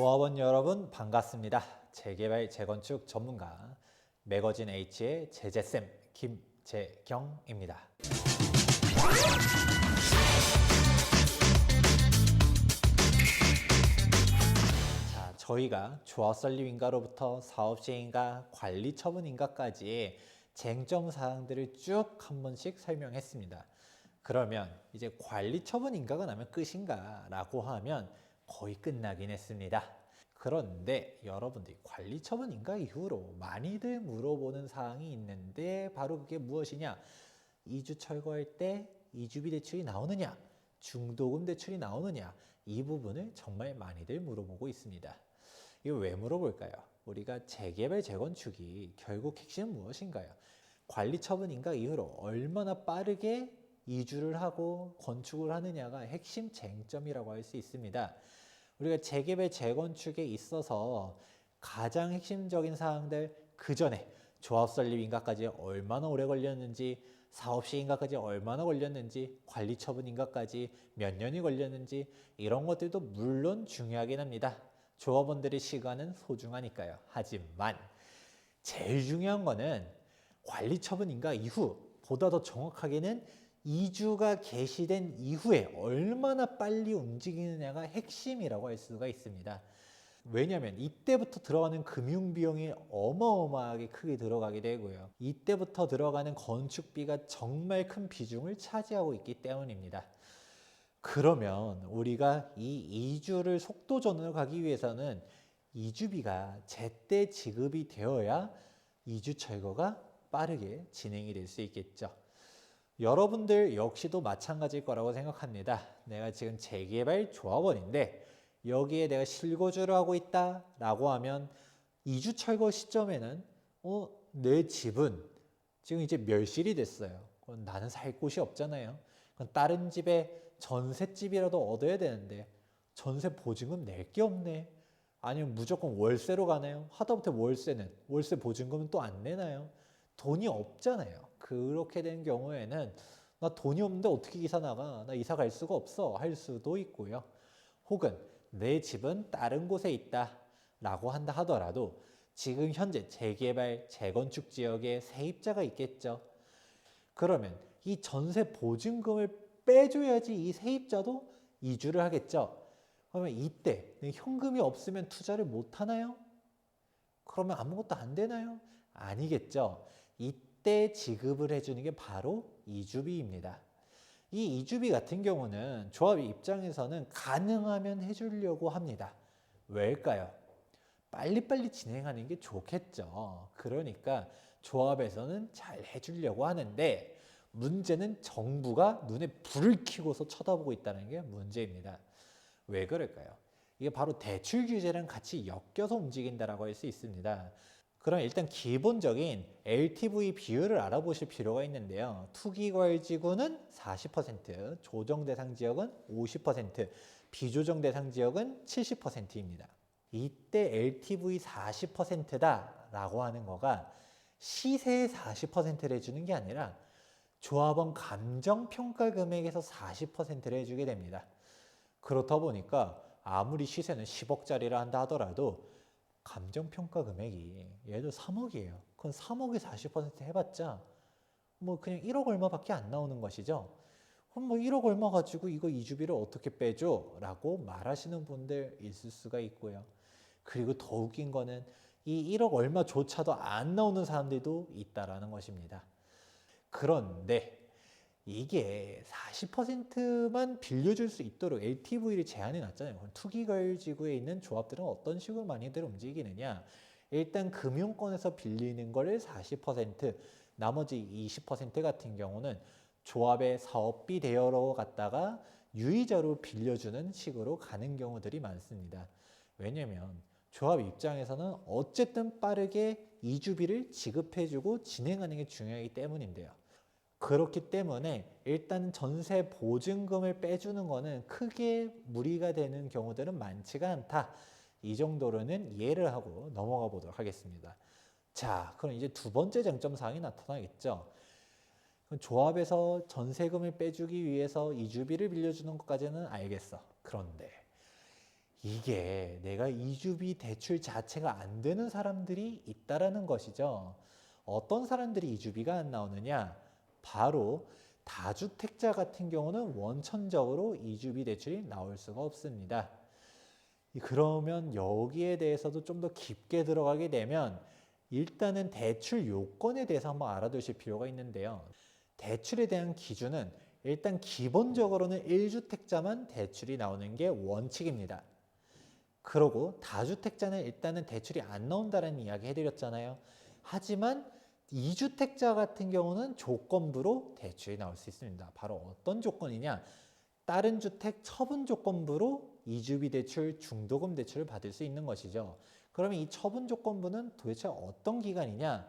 조합원 여러분 반갑습니다. 재개발 재건축 전문가 매거진 H의 제재쌤 김재경입니다. 자, 저희가 조합 설립 인가로부터 사업 시행인가, 관리 처분 인가까지 쟁점 사항들을 쭉 한 번씩 설명했습니다. 그러면 이제 관리 처분 인가가 나면 끝인가라고 하면 거의 끝나긴 했습니다. 그런데 여러분들이 관리 처분 인가 이후로 많이들 물어보는 사항이 있는데 바로 그게 무엇이냐? 이주 철거할 때 이주비 대출이 나오느냐? 중도금 대출이 나오느냐? 이 부분을 정말 많이들 물어보고 있습니다. 이거 왜 물어볼까요? 우리가 재개발 재건축이 결국 핵심은 무엇인가요? 관리 처분 인가 이후로 얼마나 빠르게 이주를 하고 건축을 하느냐가 핵심 쟁점이라고 할 수 있습니다. 우리가 재개발 재건축에 있어서 가장 핵심적인 사항들 그 전에 조합 설립 인가까지 얼마나 오래 걸렸는지 사업 시 인가까지 얼마나 걸렸는지 관리 처분 인가까지 몇 년이 걸렸는지 이런 것들도 물론 중요하긴 합니다. 조합원들의 시간은 소중하니까요. 하지만 제일 중요한 거는 관리 처분 인가 이후 보다 더 정확하게는 이주가 개시된 이후에 얼마나 빨리 움직이느냐가 핵심이라고 할 수가 있습니다. 왜냐하면 이때부터 들어가는 금융 비용이 어마어마하게 크게 들어가게 되고요. 이때부터 들어가는 건축비가 정말 큰 비중을 차지하고 있기 때문입니다. 그러면 우리가 이 이주를 속도전으로 가기 위해서는 이주비가 제때 지급이 되어야 이주 철거가 빠르게 진행이 될 수 있겠죠. 여러분들 역시도 마찬가지일 거라고 생각합니다. 내가 지금 재개발 조합원인데 여기에 내가 실거주를 하고 있다라고 하면 이주 철거 시점에는 어, 내 집은 지금 이제 멸실이 됐어요. 그럼 나는 살 곳이 없잖아요. 그럼 다른 집에 전셋집이라도 얻어야 되는데 전세 보증금 낼 게 없네. 아니면 무조건 월세로 가나요? 하다못해 월세는 월세 보증금은 또 안 내나요? 돈이 없잖아요. 그렇게 된 경우에는 나 돈이 없는데 어떻게 이사 나가? 나 이사 갈 수가 없어. 할 수도 있고요. 혹은 내 집은 다른 곳에 있다. 라고 한다 하더라도 지금 현재 재개발, 재건축 지역에 세입자가 있겠죠. 그러면 이 전세 보증금을 빼줘야지 이 세입자도 이주를 하겠죠. 그러면 이때 현금이 없으면 투자를 못 하나요? 그러면 아무것도 안 되나요? 아니겠죠. 이때 지급을 해주는 게 바로 이주비입니다. 이 이주비 같은 경우는 조합 입장에서는 가능하면 해주려고 합니다. 왜일까요? 빨리빨리 진행하는 게 좋겠죠. 그러니까 조합에서는 잘 해주려고 하는데 문제는 정부가 눈에 불을 켜고서 쳐다보고 있다는 게 문제입니다. 왜 그럴까요? 이게 바로 대출 규제랑 같이 엮여서 움직인다라고 할 수 있습니다. 그럼 일단 기본적인 LTV 비율을 알아보실 필요가 있는데요. 투기과열 지구는 40%, 조정 대상 지역은 50%, 비조정 대상 지역은 70%입니다. 이때 LTV 40%다 라고 하는 거가 시세의 40%를 해주는 게 아니라 조합원 감정평가 금액에서 40%를 해주게 됩니다. 그렇다 보니까 아무리 시세는 10억짜리라 한다 하더라도 감정평가 금액이 들어 3억이에요. 그건 3억에 40% 해봤자 뭐 그냥 1억 얼마밖에 안 나오는 것이죠. 그럼 뭐 1억 얼마 가지고 이거 이주비를 어떻게 빼줘? 라고 말하시는 분들 있을 수가 있고요. 그리고 더 웃긴 거는 이 1억 얼마조차도 안 나오는 사람들도 있다라는 것입니다. 그런데 이게 40%만 빌려줄 수 있도록 LTV를 제한해 놨잖아요. 그럼 투기거지구에 있는 조합들은 어떤 식으로 많이들 움직이느냐? 일단 금융권에서 빌리는 거를 40%, 나머지 20% 같은 경우는 조합의 사업비 대여로 갖다가 유의자로 빌려주는 식으로 가는 경우들이 많습니다. 왜냐면 조합 입장에서는 어쨌든 빠르게 이주비를 지급해주고 진행하는 게 중요하기 때문인데요. 그렇기 때문에 일단 전세 보증금을 빼주는 거는 크게 무리가 되는 경우들은 많지가 않다. 이 정도로는 이해를 하고 넘어가 보도록 하겠습니다. 자, 그럼 이제 두 번째 쟁점 사항이 나타나겠죠. 조합에서 전세금을 빼주기 위해서 이주비를 빌려주는 것까지는 알겠어. 그런데 이게 내가 이주비 대출 자체가 안 되는 사람들이 있다라는 것이죠. 어떤 사람들이 이주비가 안 나오느냐? 바로 다주택자 같은 경우는 원천적으로 이주비 대출이 나올 수가 없습니다. 그러면 여기에 대해서도 좀 더 깊게 들어가게 되면 일단은 대출 요건에 대해서 한번 알아두실 필요가 있는데요. 대출에 대한 기준은 일단 기본적으로는 1주택자만 대출이 나오는 게 원칙입니다. 그러고 다주택자는 일단은 대출이 안 나온다는 이야기 해드렸잖아요. 하지만 2주택자 같은 경우는 조건부로 대출이 나올 수 있습니다. 바로 어떤 조건이냐? 다른 주택 처분 조건부로 이주비 대출, 중도금 대출을 받을 수 있는 것이죠. 그러면 이 처분 조건부는 도대체 어떤 기간이냐?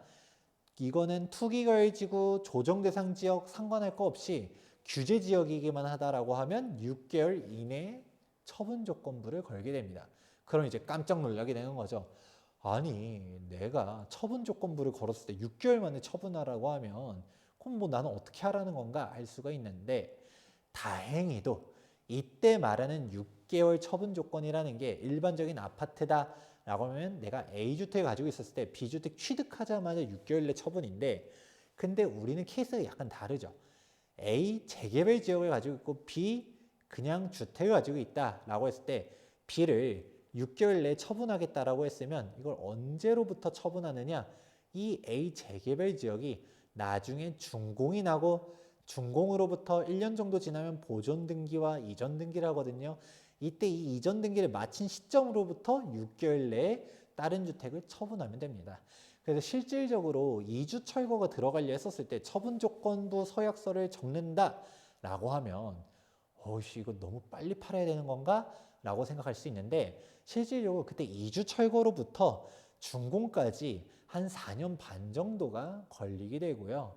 이거는 투기거래지구, 조정대상 지역 상관할 거 없이 규제 지역이기만 하다라고 하면 6개월 이내에 처분 조건부를 걸게 됩니다. 그럼 이제 깜짝 놀라게 되는 거죠. 아니, 내가 처분 조건부를 걸었을 때 6개월 만에 처분하라고 하면 그럼 뭐 나는 어떻게 하라는 건가 알 수가 있는데 다행히도 이때 말하는 6개월 처분 조건이라는 게 일반적인 아파트다 라고 하면 내가 A주택을 가지고 있었을 때 B주택 취득하자마자 6개월 내 처분인데 근데 우리는 케이스가 약간 다르죠. A 재개발 지역을 가지고 있고 B 그냥 주택을 가지고 있다라고 했을 때 B를 6개월 내에 처분하겠다라고 했으면 이걸 언제로부터 처분하느냐? 이 A 재개발 지역이 나중에 준공이 나고 준공으로부터 1년 정도 지나면 보존 등기와 이전 등기를 하거든요. 이때 이 이전 등기를 마친 시점으로부터 6개월 내에 다른 주택을 처분하면 됩니다. 그래서 실질적으로 이주 철거가 들어가려 했었을 때 처분 조건부 서약서를 적는다라고 하면 어이씨 이거 너무 빨리 팔아야 되는 건가? 라고 생각할 수 있는데 실질적으로 그때 이주 철거로부터 준공까지 한 4년 반 정도가 걸리게 되고요.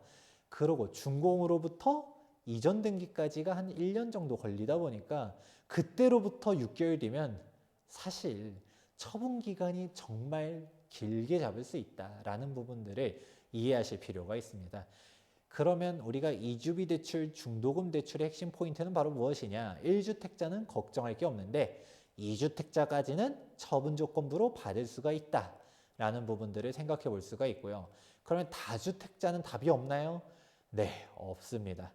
그러고 준공으로부터 이전 등기까지가 한 1년 정도 걸리다 보니까 그때로부터 6개월 뒤면 사실 처분 기간이 정말 길게 잡을 수 있다라는 부분들을 이해하실 필요가 있습니다. 그러면 우리가 이주비 대출, 중도금 대출의 핵심 포인트는 바로 무엇이냐? 1주택자는 걱정할 게 없는데 2주택자까지는 처분 조건부로 받을 수가 있다. 라는 부분들을 생각해 볼 수가 있고요. 그러면 다주택자는 답이 없나요? 네, 없습니다.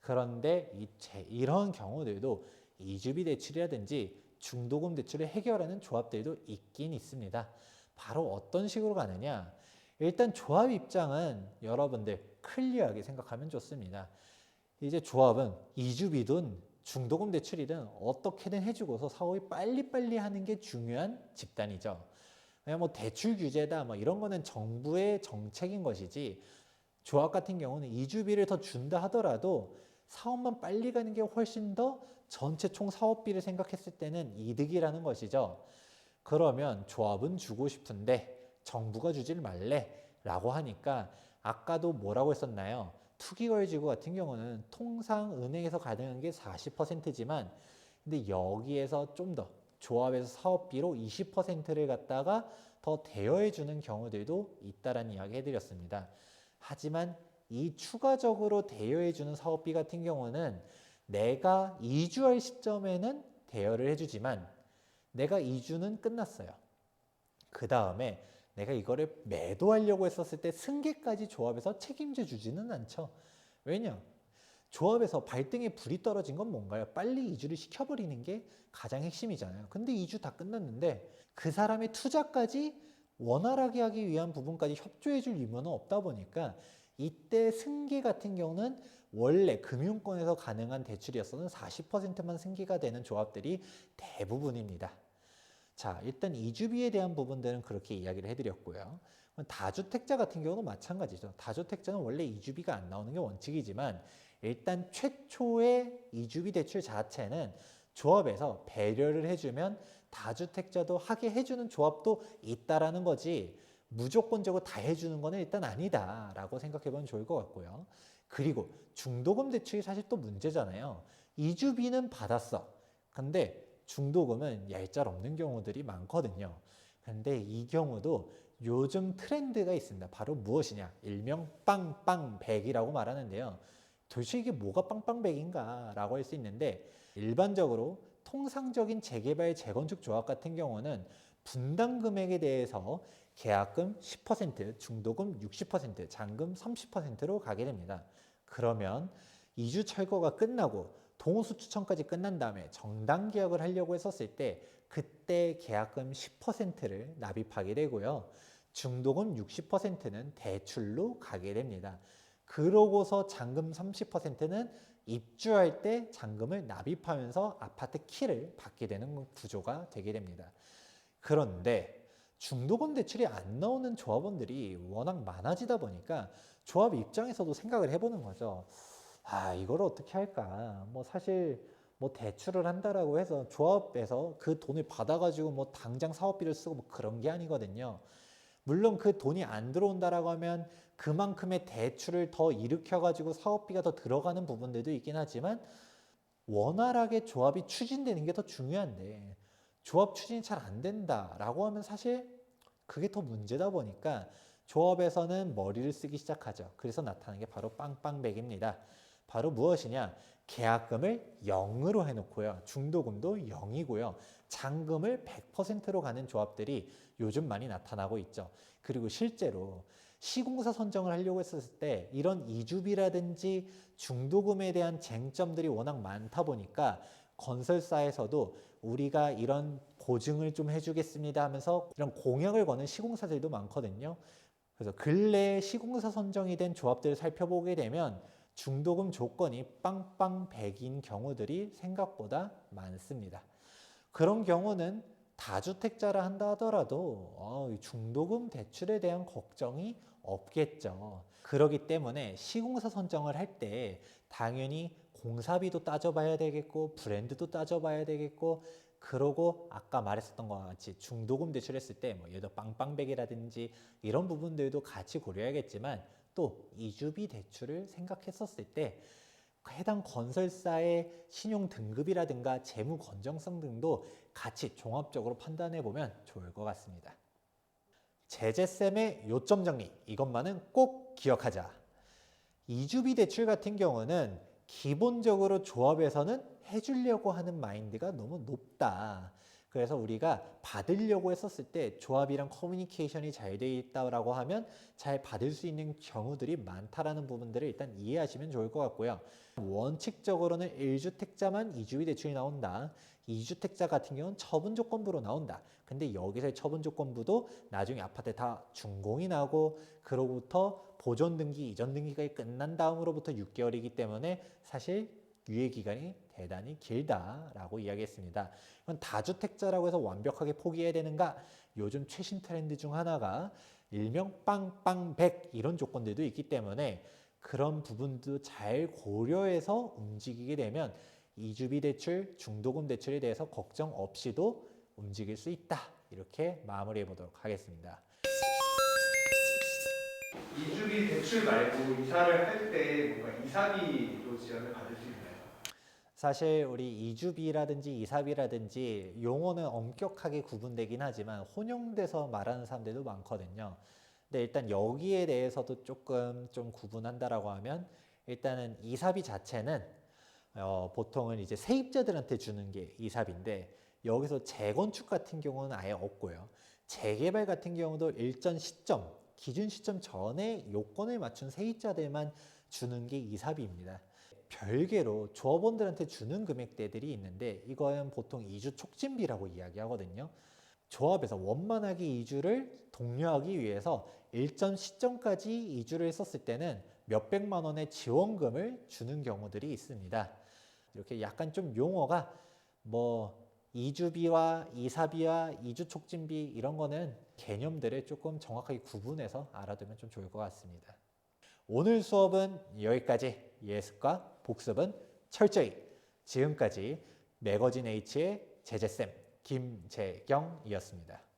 그런데 이, 이런 경우들도 이주비 대출이라든지 중도금 대출을 해결하는 조합들도 있긴 있습니다. 바로 어떤 식으로 가느냐? 일단 조합 입장은 여러분들 클리어하게 생각하면 좋습니다. 이제 조합은 이주비든 중도금 대출이든 어떻게든 해주고서 사업이 빨리빨리 하는 게 중요한 집단이죠. 그냥 뭐 대출 규제다 뭐 이런 거는 정부의 정책인 것이지 조합 같은 경우는 이주비를 더 준다 하더라도 사업만 빨리 가는 게 훨씬 더 전체 총 사업비를 생각했을 때는 이득이라는 것이죠. 그러면 조합은 주고 싶은데 정부가 주질 말래 라고 하니까 아까도 뭐라고 했었나요? 투기거래 지구 같은 경우는 통상 은행에서 가능한 게 40%지만 근데 여기에서 좀 더 조합에서 사업비로 20%를 갖다가 더 대여해 주는 경우들도 있다라는 이야기 해드렸습니다. 하지만 이 추가적으로 대여해 주는 사업비 같은 경우는 내가 이주할 시점에는 대여를 해주지만 내가 이주는 끝났어요. 그 다음에 내가 이거를 매도하려고 했었을 때 승계까지 조합에서 책임져 주지는 않죠. 왜냐? 조합에서 발등에 불이 떨어진 건 뭔가요? 빨리 이주를 시켜버리는 게 가장 핵심이잖아요. 근데 이주 다 끝났는데 그 사람의 투자까지 원활하게 하기 위한 부분까지 협조해 줄 의무는 없다 보니까 이때 승계 같은 경우는 원래 금융권에서 가능한 대출이었어는 40%만 승계가 되는 조합들이 대부분입니다. 자, 일단 이주비에 대한 부분들은 그렇게 이야기를 해드렸고요. 다주택자 같은 경우는 마찬가지죠. 다주택자는 원래 이주비가 안 나오는 게 원칙이지만 일단 최초의 이주비 대출 자체는 조합에서 배려를 해주면 다주택자도 하게 해주는 조합도 있다라는 거지 무조건적으로 다 해주는 거는 일단 아니다라고 생각해보면 좋을 것 같고요. 그리고 중도금 대출이 사실 또 문제잖아요. 이주비는 받았어. 근데 중도금은 얄짤 없는 경우들이 많거든요. 근데 이 경우도 요즘 트렌드가 있습니다. 바로 무엇이냐? 일명 빵빵백이라고 말하는데요. 도대체 이게 뭐가 빵빵백인가? 라고 할 수 있는데 일반적으로 통상적인 재개발 재건축 조합 같은 경우는 분담 금액에 대해서 계약금 10%, 중도금 60%, 잔금 30%로 가게 됩니다. 그러면 이주 철거가 끝나고 동호수 추천까지 끝난 다음에 정당 계약을 하려고 했었을 때 그때 계약금 10%를 납입하게 되고요. 중도금 60%는 대출로 가게 됩니다. 그러고서 잔금 30%는 입주할 때 잔금을 납입하면서 아파트 키를 받게 되는 구조가 되게 됩니다. 그런데 중도금 대출이 안 나오는 조합원들이 워낙 많아지다 보니까 조합 입장에서도 생각을 해보는 거죠. 아, 이걸 어떻게 할까? 뭐 사실 뭐 대출을 한다라고 해서 조합에서 그 돈을 받아가지고 뭐 당장 사업비를 쓰고 뭐 그런 게 아니거든요. 물론 그 돈이 안 들어온다라고 하면 그만큼의 대출을 더 일으켜가지고 사업비가 더 들어가는 부분들도 있긴 하지만 원활하게 조합이 추진되는 게 더 중요한데 조합 추진이 잘 안 된다라고 하면 사실 그게 더 문제다 보니까 조합에서는 머리를 쓰기 시작하죠. 그래서 나타나는 게 바로 빵빵백입니다. 바로 무엇이냐? 계약금을 0으로 해놓고요. 중도금도 0이고요. 잔금을 100%로 가는 조합들이 요즘 많이 나타나고 있죠. 그리고 실제로 시공사 선정을 하려고 했었을 때 이런 이주비라든지 중도금에 대한 쟁점들이 워낙 많다 보니까 건설사에서도 우리가 이런 보증을 좀 해주겠습니다 하면서 이런 공약을 거는 시공사들도 많거든요. 그래서 근래에 시공사 선정이 된 조합들을 살펴보게 되면 중도금 조건이 빵빵백인 경우들이 생각보다 많습니다. 그런 경우는 다주택자라 한다 하더라도 어, 이 중도금 대출에 대한 걱정이 없겠죠. 그러기 때문에 시공사 선정을 할 때 당연히 공사비도 따져봐야 되겠고 브랜드도 따져봐야 되겠고 그러고 아까 말했었던 것과 같이 중도금 대출했을 때 뭐 예를 들어 빵빵백이라든지 이런 부분들도 같이 고려해야겠지만 또 이주비 대출을 생각했었을 때 해당 건설사의 신용 등급이라든가 재무 건정성 등도 같이 종합적으로 판단해 보면 좋을 것 같습니다. 제재쌤의 요점 정리 이것만은 꼭 기억하자. 이주비 대출 같은 경우는 기본적으로 조합에서는 해주려고 하는 마인드가 너무 높다. 그래서 우리가 받으려고 했었을 때 조합이랑 커뮤니케이션이 잘 돼 있다라고 하면 잘 받을 수 있는 경우들이 많다라는 부분들을 일단 이해하시면 좋을 것 같고요. 원칙적으로는 1주택자만 이주비 대출이 나온다. 2주택자 같은 경우는 처분 조건부로 나온다. 근데 여기서의 처분 조건부도 나중에 아파트 다 준공이 나고 그로부터 보존 등기, 이전 등기가 끝난 다음으로부터 6개월이기 때문에 사실 유예 기간이 대단히 길다라고 이야기했습니다. 이건 다주택자라고 해서 완벽하게 포기해야 되는가? 요즘 최신 트렌드 중 하나가 일명 빵빵백 이런 조건들도 있기 때문에 그런 부분도 잘 고려해서 움직이게 되면 이주비 대출, 중도금 대출에 대해서 걱정 없이도 움직일 수 있다. 이렇게 마무리해 보도록 하겠습니다. 이주비 대출 말고 이사를 할 때 뭔가 이사비로 지원을 받을 수 있나요? 사실 우리 이주비라든지 이사비라든지 용어는 엄격하게 구분되긴 하지만 혼용돼서 말하는 사람들도 많거든요. 근데 일단 여기에 대해서도 조금 좀 구분한다라고 하면 일단은 이사비 자체는 어, 보통은 이제 세입자들한테 주는 게 이사비인데 여기서 재건축 같은 경우는 아예 없고요. 재개발 같은 경우도 일정 시점, 기준 시점 전에 요건을 맞춘 세입자들만 주는 게 이사비입니다. 별개로 조합원들한테 주는 금액대들이 있는데 이거는 보통 이주 촉진비라고 이야기하거든요. 조합에서 원만하게 이주를 독려하기 위해서 일정 시점까지 이주를 했었을 때는 몇백만 원의 지원금을 주는 경우들이 있습니다. 이렇게 약간 좀 용어가 뭐 이주비와 이사비와 이주 촉진비 이런 거는 개념들을 조금 정확하게 구분해서 알아두면 좀 좋을 것 같습니다. 오늘 수업은 여기까지 예습과 복습은 철저히 지금까지 매거진 H의 제재쌤 김재경이었습니다.